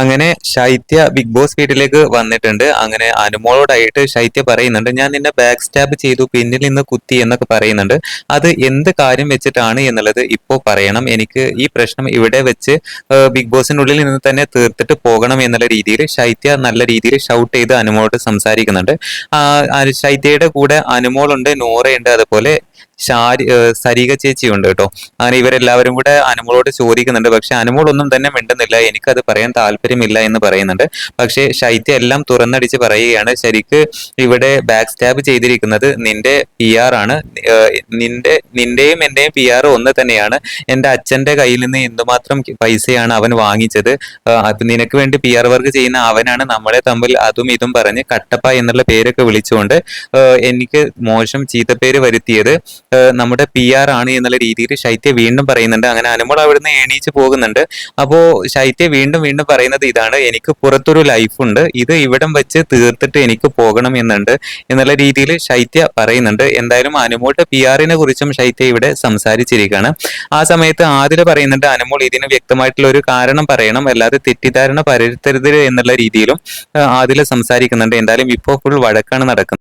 അങ്ങനെ ശൈത്യ big boss വീട്ടിലേക്ക് വന്നിട്ടുണ്ട്. അങ്ങനെ അനുമോളോടായിട്ട് ശൈത്യ പറയുന്നുണ്ട് ഞാൻ നിന്നെ ബാക്ക് സ്റ്റാബ് ചെയ്തു പിന്നിൽ നിന്ന് കുത്തി എന്നൊക്കെ പറയുന്നുണ്ട്. അത് എന്ത് കാര്യം വെച്ചിട്ടാണ് എന്നുള്ളത് ഇപ്പോൾ പറയണം. എനിക്ക് ഈ പ്രശ്നം ഇവിടെ വെച്ച് ബിഗ് ബോസിനുള്ളിൽ നിന്ന് തന്നെ തീർത്തിട്ട് പോകണം എന്നുള്ള രീതിയിൽ ശൈത്യ നല്ല രീതിയിൽ ഷൗട്ട് ചെയ്ത് അനുമോളോട് സംസാരിക്കുന്നുണ്ട്. ശൈത്യയുടെ കൂടെ അനുമോളുണ്ട് നോറയുണ്ട് അതുപോലെ. ഏഹ്, സരിക ചേച്ചിയുണ്ട് കേട്ടോ. അങ്ങനെ ഇവരെല്ലാവരും കൂടെ അനുമോളോട് ചോദിക്കുന്നുണ്ട്. പക്ഷെ അനുമോളൊന്നും തന്നെ മിണ്ടുന്നില്ല. എനിക്കത് പറയാൻ താല്പര്യമില്ല എന്ന് പറയുന്നുണ്ട്. പക്ഷേ ശൈത്യ എല്ലാം തുറന്നടിച്ച് പറയുകയാണ്. ശരിക്ക് ഇവിടെ ബാക്ക് സ്റ്റാബ് ചെയ്തിരിക്കുന്നത് നിന്റെ പി ആർ ആണ്. നിന്റെ നിന്റെയും എന്റെയും പി ആർ ഒന്ന് തന്നെയാണ്. എന്റെ അച്ഛന്റെ കയ്യിൽ നിന്ന് എന്തുമാത്രം പൈസയാണ് അവൻ വാങ്ങിച്ചത്? നിനക്ക് വേണ്ടി പി ആർ വർക്ക് ചെയ്യുന്ന അവനാണ് നമ്മളെ തമ്മിൽ അതും ഇതും പറഞ്ഞ് കട്ടപ്പ എന്നുള്ള പേരൊക്കെ വിളിച്ചുകൊണ്ട് എനിക്ക് മോശം ചീത്തപ്പേര് വരുത്തിയത്. നമ്മുടെ പി ആർ ആണ് എന്നുള്ള രീതിയിൽ ശൈത്യ വീണ്ടും പറയുന്നുണ്ട്. അങ്ങനെ അനുമോൾ അവിടുന്ന് എണീച്ച് പോകുന്നുണ്ട്. അപ്പോൾ ശൈത്യ വീണ്ടും വീണ്ടും പറയുന്നത് ഇതാണ് എനിക്ക് പുറത്തൊരു ലൈഫുണ്ട് ഇത് ഇവിടം വെച്ച് തീർത്തിട്ട് എനിക്ക് പോകണം എന്നുണ്ട്. എന്നുള്ള രീതിയിൽ ശൈത്യ പറയുന്നുണ്ട്. എന്തായാലും അനുമോളുടെ പി ആറിനെ കുറിച്ചും ശൈത്യ ഇവിടെ സംസാരിച്ചിരിക്കുകയാണ്. ആ സമയത്ത് ആതിര പറയുന്നുണ്ട് അനുമോൾ ഇതിന് വ്യക്തമായിട്ടുള്ള ഒരു കാരണം പറയണം. അല്ലാതെ തെറ്റിദ്ധാരണ പരത്തരുത് എന്നുള്ള രീതിയിലും ആതിര സംസാരിക്കുന്നുണ്ട്. എന്തായാലും ഇപ്പോൾ ഫുൾ വഴക്കാണ് നടക്കുന്നത്.